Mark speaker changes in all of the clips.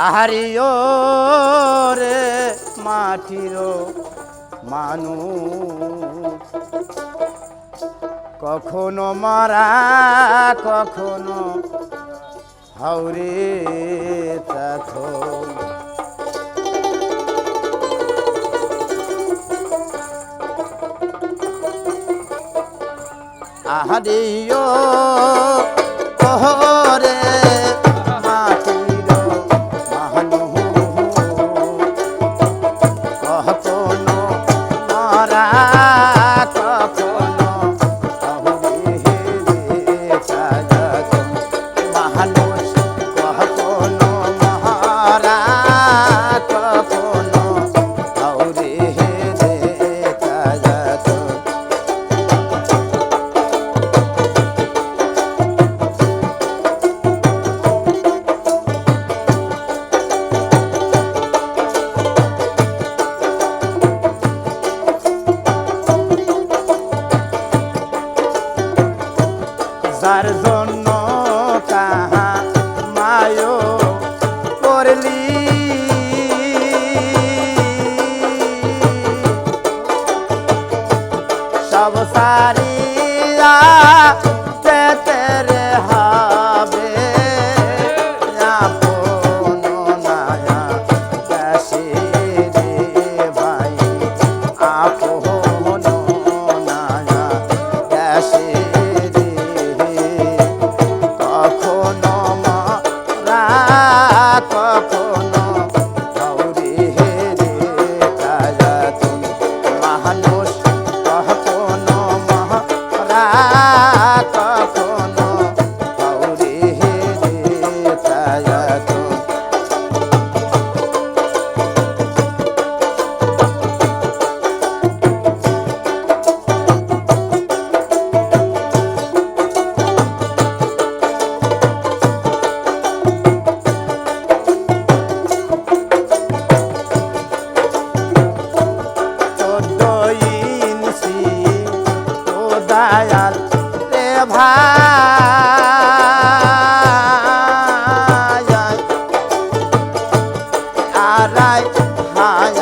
Speaker 1: আহারিও রে মাটির মানু কখনো মারা কখনো হাউরে তখন আহারিও কহ I don't know. দয়াল রে ভাই। আরাই হায়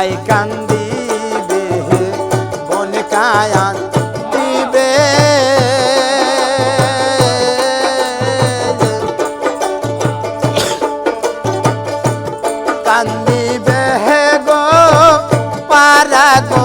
Speaker 1: ভাই কান্দিবে বনে কায়ান দিবে। কান্দিবে হে গো পারা গো